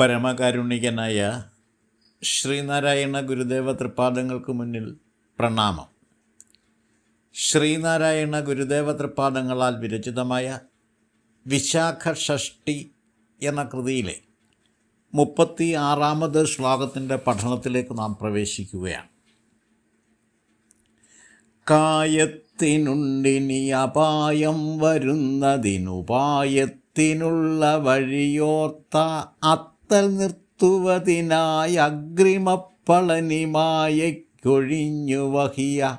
പരമകാരുണികനായ ശ്രീനാരായണ ഗുരുദേവ തൃപ്പാദങ്ങൾക്ക് മുന്നിൽ പ്രണാമം. ശ്രീനാരായണ ഗുരുദേവ തൃപ്പാദങ്ങളാൽ വിരചിതമായ വിശാഖ ഷഷ്ടി എന്ന കൃതിയിലെ മുപ്പത്തി ആറാമത് ശ്ലോകത്തിന്റെ പഠനത്തിലേക്ക് നാം പ്രവേശിക്കുകയാണ്. കായത്തിനുണ്ടിനി അപായം വരുന്നതിനുപായത്തിനുള്ള വഴിയോർത്ത അത്തൽ നിർത്തുവതിനായി അഗ്രിമപ്പളനിമായക്കൊഴിഞ്ഞു വഹിയ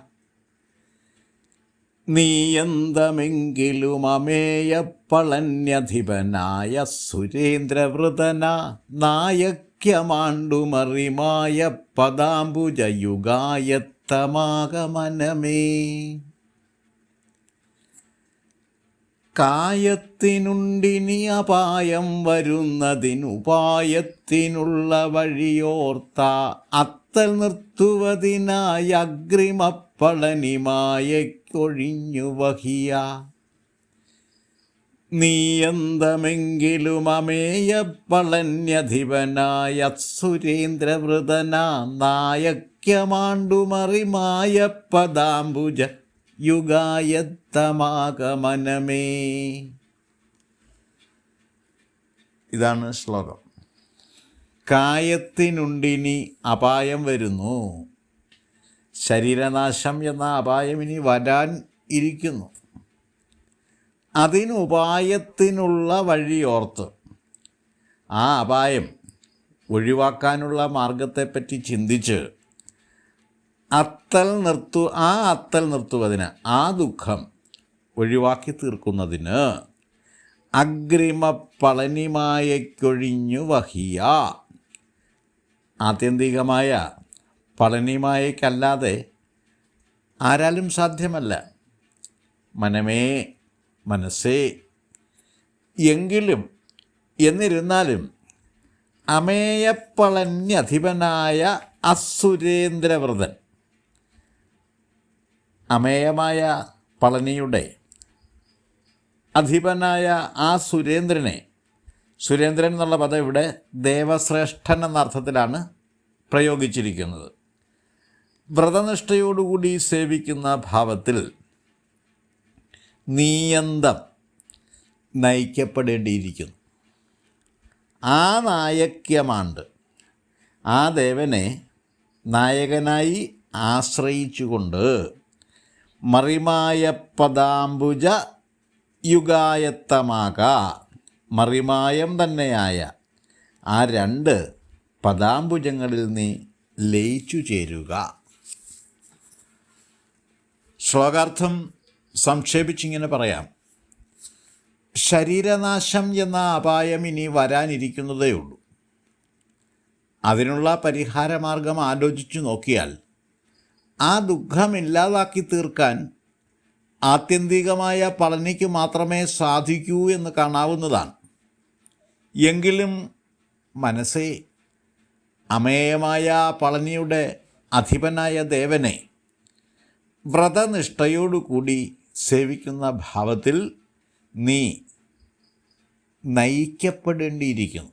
നീയന്തമെങ്കിലും അമേയപ്പളന്യധിപനായ സുരേന്ദ്രവൃതന നായക്യമാണ്ടുമറിമായ പദാംബുജയുഗായത്തമാകമനമേ. കായത്തിനുണ്ടിനി അപായം വരുന്നതിനുപായത്തിനുള്ള വഴിയോർത്ത അത്തൽ നിർത്തുവതിനായി അഗ്രിമപ്പളനിമായക്കൊഴിഞ്ഞു വഹിയ നീയന്തമെങ്കിലും അമേയപ്പളന്യധിപനായ സുരേന്ദ്രവൃതനാ നായക്യമാണ്ടുമറിമായ പദാംബുജ യുഗായത്തമാകമനമേ ഇതാണ് ശ്ലോകം. കായത്തിനുണ്ടിനി അപായം വരുന്നു. ശരീരനാശം എന്ന അപായം ഇനി വരാൻ ഇരിക്കുന്നു. അതിനുപായത്തിനുള്ള വഴിയോർത്ത് ആ അപായം ഒഴിവാക്കാനുള്ള മാർഗത്തെപ്പറ്റി ചിന്തിച്ച് അത്തൽ നിർത്തു ആ അത്തൽ നിർത്തുവതിന് ആ ദുഃഖം ഒഴിവാക്കി തീർക്കുന്നതിന് അഗ്രിമ പളനിമായക്കൊഴിഞ്ഞു വഹിയ. ആത്യന്തികമായ പളനിമായക്കല്ലാതെ ആരാലും സാധ്യമല്ല. മനമേ മനസ്സേ എങ്കിലും എന്നിരുന്നാലും അമേയപ്പളന്യധിപനായ അസുരേന്ദ്രവ്രതൻ അമേയമായ പളനിയുടെ അധിപനായ ആ സുരേന്ദ്രനെ സുരേന്ദ്രൻ എന്നുള്ള പദം ഇവിടെ ദേവശ്രേഷ്ഠൻ എന്ന അർത്ഥത്തിലാണ് പ്രയോഗിച്ചിരിക്കുന്നത്. വ്രതനിഷ്ഠയോടുകൂടി സേവിക്കുന്ന ഭാവത്തിൽ നീയന്തം നയിക്കപ്പെടേണ്ടിയിരിക്കുന്നു. ആ നായക്യമാണ്ട് ആ ദേവനെ നായകനായി ആശ്രയിച്ചുകൊണ്ട് മറിമായ പദാംബുജ യുഗായത്തമാക. മറിമായം തന്നെയായ ആ രണ്ട് പദാംബുജങ്ങളിൽ നീ ലയിച്ചു ചേരുക. ശ്ലോകാർത്ഥം സംക്ഷേപിച്ചിങ്ങനെ പറയാം. ശരീരനാശം എന്ന അപായം ഇനി വരാനിരിക്കുന്നതേ ഉള്ളൂ അതിനുള്ള പരിഹാരമാർഗം ആലോചിച്ചു നോക്കിയാൽ ആ ദുഃഖം ഇല്ലാതാക്കി തീർക്കാൻ ആത്യന്തികമായ പളനിക്ക് മാത്രമേ സാധിക്കൂ എന്ന് കാണാവുന്നതാണ്. എങ്കിലും മനസ്സേ അമേയമായ പളനിയുടെ അധിപനായ ദേവനെ വ്രതനിഷ്ഠയോടുകൂടി സേവിക്കുന്ന ഭാവത്തിൽ നീ നയിക്കപ്പെടേണ്ടിയിരിക്കുന്നു.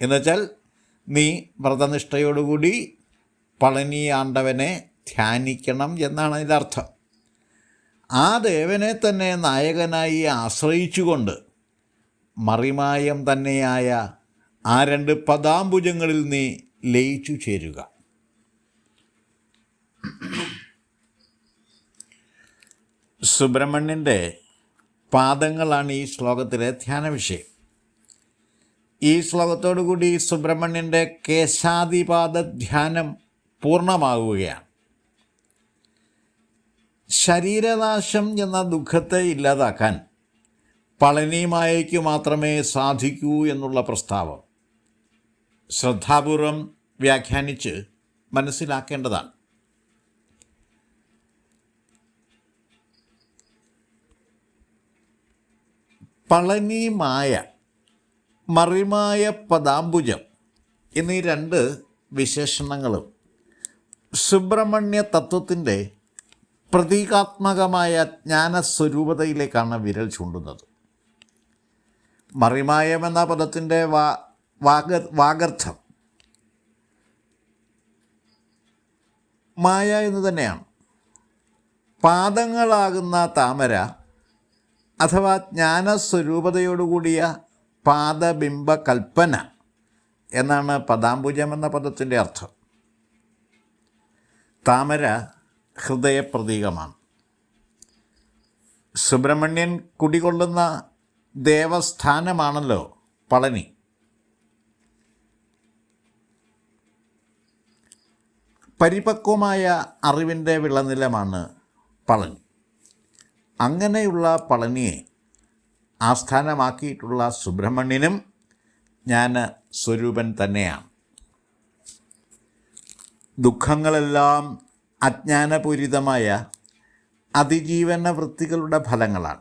എന്നുവെച്ചാൽ നീ വ്രതനിഷ്ഠയോടുകൂടി പളനി ആണ്ടവനെ ധ്യാനിക്കണം എന്നാണ് അതിന്റെ അർത്ഥം. ആ ദേവനെ തന്നെ നായകനായി ആശ്രയിച്ചുകൊണ്ട് മറിമായം തന്നെയായ ആ രണ്ട് പദാംബുജങ്ങളിൽ നീ ലയിച്ചു ചേരുക. സുബ്രഹ്മണ്യന്റെ പാദങ്ങളാണ് ഈ ശ്ലോകത്തിലെ ധ്യാന വിഷയം ഈ ശ്ലോകത്തോടുകൂടി സുബ്രഹ്മണ്യന്റെ കേശാദിപാദ ധ്യാനം പൂർണമാവുകയാണ്. ശരീരനാശം എന്ന ദുഃഖത്തെ ഇല്ലാതാക്കാൻ പളനിമായയ്ക്ക് മാത്രമേ സാധിക്കൂ എന്നുള്ള പ്രസ്താവം ശ്രദ്ധാപൂർവം വ്യാഖ്യാനിച്ച് മനസ്സിലാക്കേണ്ടതാണ്. പളനിമായ മറിമായ പദാംബുജം എന്നീ രണ്ട് വിശേഷണങ്ങളും സുബ്രഹ്മണ്യ തത്വത്തിന്റെ പ്രതീകാത്മകമായ ജ്ഞാനസ്വരൂപതയിലേക്കാണ് വിരൽ ചൂണ്ടുന്നത്. മറിമായം എന്ന പദത്തിന്റെ വാ വാഗ വാഗർത്ഥം മായ എന്ന് തന്നെയാണ്. പാദങ്ങളാകുന്ന താമര അഥവാ ജ്ഞാനസ്വരൂപതയോടുകൂടിയ പാദബിംബ കൽപ്പന എന്നാണ് പദാംബുജം എന്ന പദത്തിന്റെ അർത്ഥം. താമര ഹൃദയപ്രതീകമാണ്. സുബ്രഹ്മണ്യൻ കുടികൊള്ളുന്ന ദേവസ്ഥാനമാണല്ലോ പളനി. പരിപക്വമായ അറിവിന്റെ വിളനിലമാണ് പളനി. അങ്ങനെയുള്ള പളനിയെ ആസ്ഥാനമാക്കിയിട്ടുള്ള സുബ്രഹ്മണ്യനും ഞാൻ സ്വരൂപൻ തന്നെയാണ്. ദുഃഖങ്ങളെല്ലാം അജ്ഞാനപൂരിതമായ അതിജീവന വൃത്തികളുടെ ഫലങ്ങളാണ്.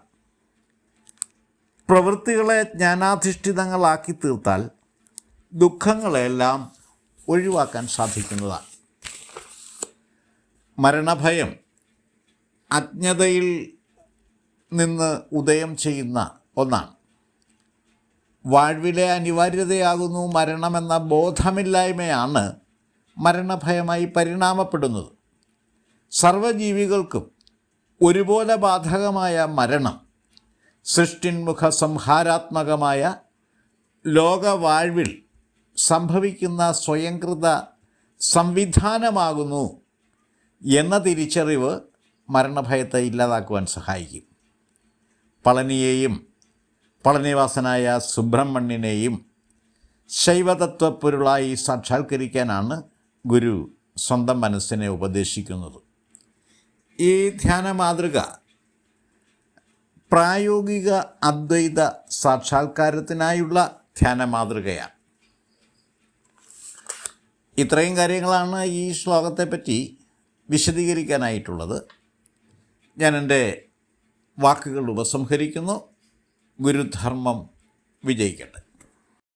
പ്രവൃത്തികളെ ജ്ഞാനാധിഷ്ഠിതങ്ങളാക്കി തീർത്താൽ ദുഃഖങ്ങളെല്ലാം ഒഴിവാക്കാൻ സാധിക്കുന്നതാണ്. മരണഭയം അജ്ഞതയിൽ നിന്ന് ഉദയം ചെയ്യുന്ന ഒന്നാണ്. വാഴ്വിലെ അനിവാര്യതയാകുന്നു മരണമെന്ന ബോധമില്ലായ്മയാണ് മരണഭയമായി പരിണാമപ്പെടുന്നത്. സർവജീവികൾക്കും ഒരുപോലെ ബാധകമായ മരണം സൃഷ്ടിന്മുഖ സംഹാരാത്മകമായ ലോകവാഴ്വിൽ സംഭവിക്കുന്ന സ്വയംകൃത സംവിധാനമാകുന്നു എന്ന തിരിച്ചറിവ് മരണഭയത്തെ ഇല്ലാതാക്കുവാൻ സഹായിക്കും. പളനിയെയും പളനിവാസനായ സുബ്രഹ്മണ്യനെയും ശൈവതത്വപ്പൊരുളായി സാക്ഷാത്കരിക്കാനാണ് ഗുരു സ്വന്തം മനസ്സിനെ ഉപദേശിക്കുന്നത്. ഈ ധ്യാന മാതൃക പ്രായോഗിക അദ്വൈത സാക്ഷാത്കാരത്തിനായുള്ള ധ്യാന മാതൃകയാണ്. ഇത്രയും കാര്യങ്ങളാണ് ഈ ശ്ലോകത്തെപ്പറ്റി വിശദീകരിക്കാനായിട്ടുള്ളത്. ഞാൻ എന്റെ വാക്കുകൾ ഉപസംഹരിക്കുന്നു. ഗുരുധർമ്മം വിജയിക്കട്ടെ.